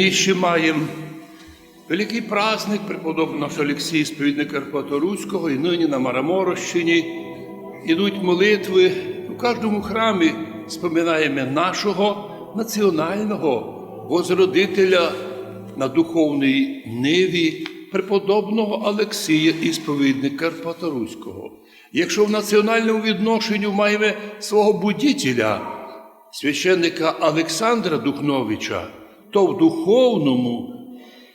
І ще маємо великий праздник преподобного Олексія сповідника Карпаторуського, і нині на Мараморощині ідуть молитви. У кожному храмі споминаємо нашого національного возродителя на духовній ниві преподобного Олексія ісповідника Карпаторуського. Якщо в національному відношенню маємо свого будителя, священника Олександра Духновича, то в духовному,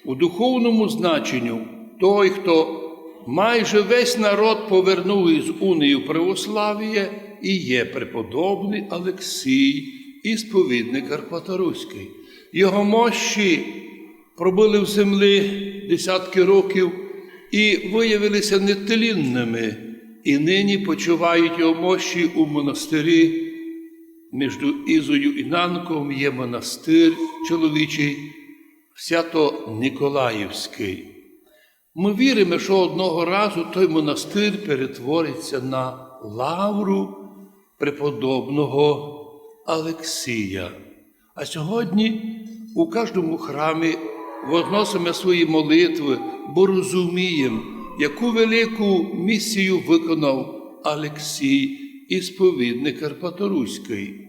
у духовному значенню той, хто майже весь народ повернув із унію православ'я, і є преподобний Олексій, ісповідник Карпаторуський. Його мощі пробили в землі десятки років і виявилися нетлінними, і нині почувають його мощі у монастирі. Між Ізою і Нанком є монастир чоловічий Свято-Николаївський. Ми віримо, що одного разу той монастир перетвориться на лавру преподобного Олексія. А сьогодні у кожному храмі возносимо свої молитви, бо розуміємо, яку велику місію виконав Олексій, ісповідник Карпаторуський.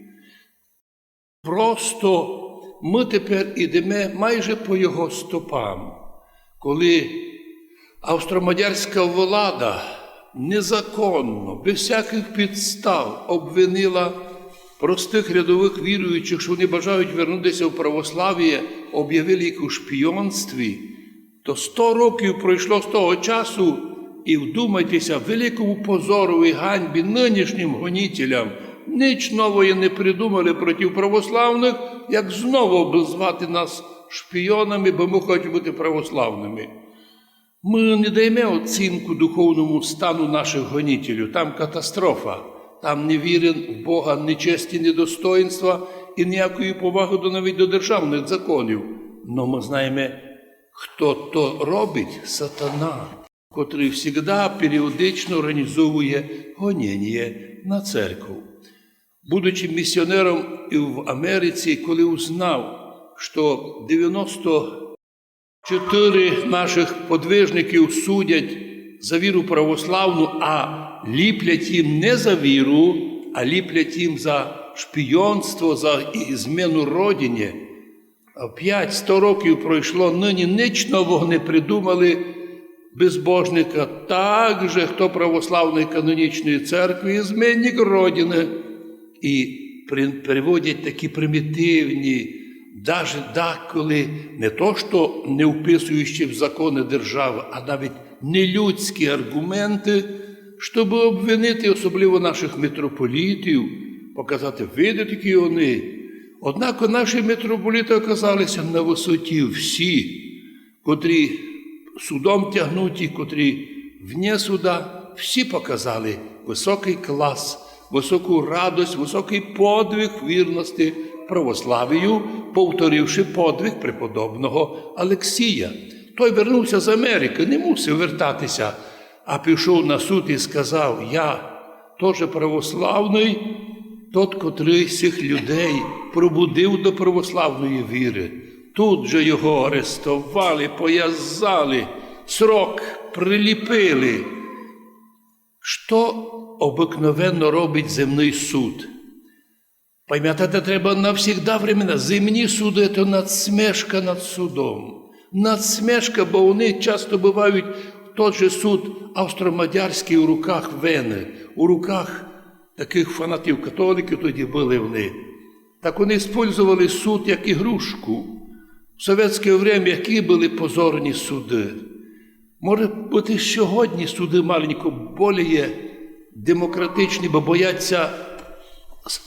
Просто ми тепер ідемо майже по його стопам, коли австромадярська влада незаконно, без всяких підстав обвинила простих рядових віруючих, що вони бажають вернутися в православ'я, об'явили їх у шпіонстві, то сто років пройшло з того часу, і вдумайтеся, великому позору і ганьбі нинішнім гонітелям ніч нової не придумали проти православних, як знову обзвати нас шпіонами, бо ми хочемо бути православними. Ми не даємо оцінку духовному стану наших гонітелів. Там катастрофа, там не вірен в Бога, ні честі, ні достоинства і ніякої поваги до навіть до державних законів. Но ми знаємо, хто то робить сатана, котрий завжди періодично організовує гоніння на церкву. Будучи місіонером і в Америці, коли узнав, що 94 наших подвижників судять за віру православну, а ліплять їм не за віру, а ліплять їм за шпійонство, за зміну родині. П'ять сто років пройшло, нині ніч нового не придумали безбожника. Так же, хто православної канонічної церкви, і змінник родини. І приводять такі примітивні, навіть деколи не то, що не вписуючи в закони держави, а навіть нелюдські аргументи, щоб обвинити особливо наших митрополітів, показати, види такі вони. Однак наші митрополіти оказалися на висоті всі, котрі судом тягнуті, котрі вне суда, всі показали високий клас, високу радость, високий подвиг вірності православію, повторивши подвиг преподобного Олексія. Той вернувся з Америки, не мусив вертатися, а пішов на суд і сказав: Я теж православний, тот, котрий цих людей пробудив до православної віри. Тут же його арестували, пов'язали, срок приліпили. Що обикновенно робить земний суд? Пам'ятати треба навсігда времена. Земні суди це надсмешка над судом. Надсмешка, бо вони часто бувають тот же суд австромадярський у руках Вени, у руках таких фанатів католиків тоді були вони. Так вони использували суд як ігрушку. В совєтське время які були позорні суди. Може бути, сьогодні суди маленько боліє демократичні, бо бояться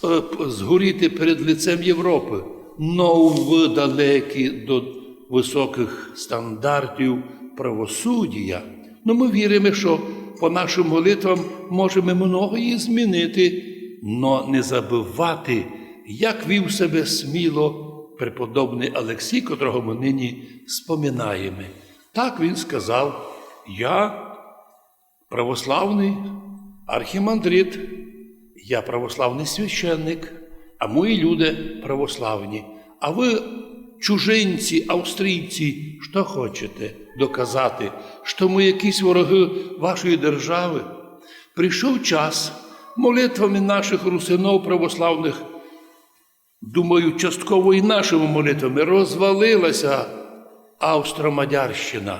е, згоріти перед лицем Європи. Но ви далекі до високих стандартів правосуддя. Ну, ми віримо, що по нашим молитвам можемо многое змінити, но не забувати, як вів себе сміло преподобний Олексій, котрого ми нині споминаємо. Так він сказав: Я православний архімандрит, я православний священник, а мої люди православні. А ви чужинці, австрійці, що хочете доказати, що ми якісь вороги вашої держави. Прийшов час молитвами наших русинов православних, думаю, частково і нашими молитвами розвалилася Австро-Мадярщина.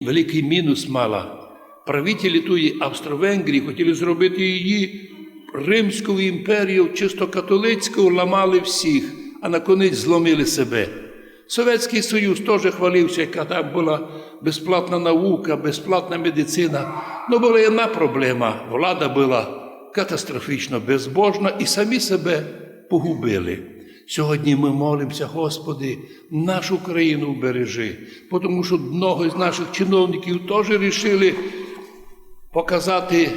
Великий мінус мала. Правителі тої Австро-Венгрії хотіли зробити її Римською імперією, чисто католицькою, ламали всіх, а на конець зломили себе. Совєтський Союз теж хвалився, яка там була безплатна наука, безплатна медицина. Ну була одна проблема. Влада була катастрофічно безбожна і самі себе погубили. Сьогодні ми молимося, Господи, нашу країну вбережи, тому що много з наших чиновників теж вирішили показати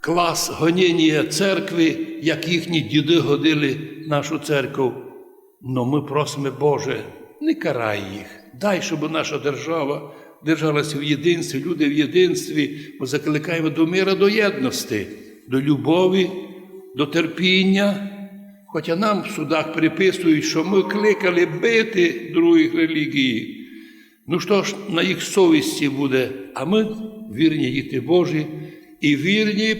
клас гоніння церкви, як їхні діди годили нашу церкву. Но ми просимо, Боже, не карай їх. Дай, щоб наша держава держалася в єдинстві, люди в єдинстві. Ми закликаємо до мира, до єдності, до любові, до терпіння. Хоча нам в судах приписують, що ми кликали бити других релігій. Ну що ж, на їх совісті буде, а ми вірні діти Божі і вірні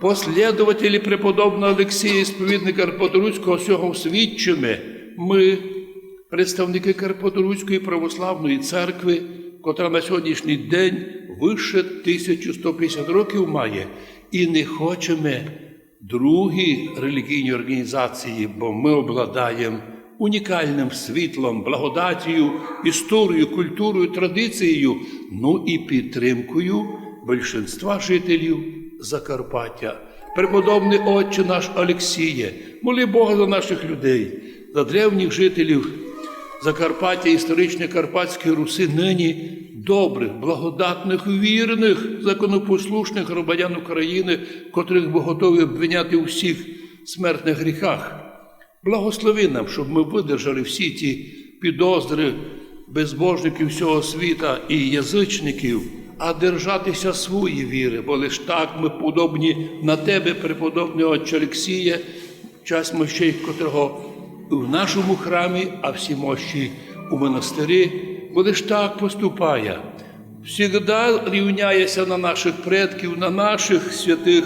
послідователі преподобного Олексія, сповідника Карпаторуського, всього свідчими. Ми, представники Карпаторуської православної церкви, котра на сьогоднішній день вище 1150 років має, і не хочемо другі релігійні організації, бо ми обладаємо унікальним світлом, благодатію, історією, культурою, традицією, ну і підтримкою більшинства жителів Закарпаття. Преподобний Отче наш Олексіє, моли Бога за наших людей, за древніх жителів Закарпаття, історичної Карпатської Руси, нині добрих, благодатних, вірних, законопослушних громадян України, котрих ми готові обвиняти у всіх смертних гріхах. Благослови нам, щоб ми видержали всі ті підозри безбожників всього світа і язичників, а держатися свої віри, бо лиш так ми подобні на тебе, преподобний Отче Олексія, час мощей, котрого в нашому храмі, а всі мощі у монастирі, бо ж так поступає. всегда рівняється на наших предків, на наших святих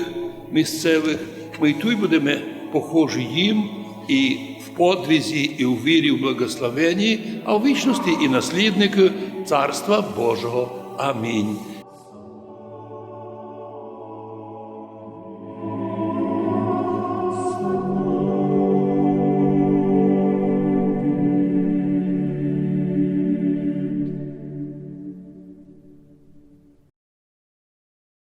місцевих. Ми й тут будемо похожі їм і в подвізі, і у вірі, в благословенні, а в вічності і наслідники Царства Божого. Амінь.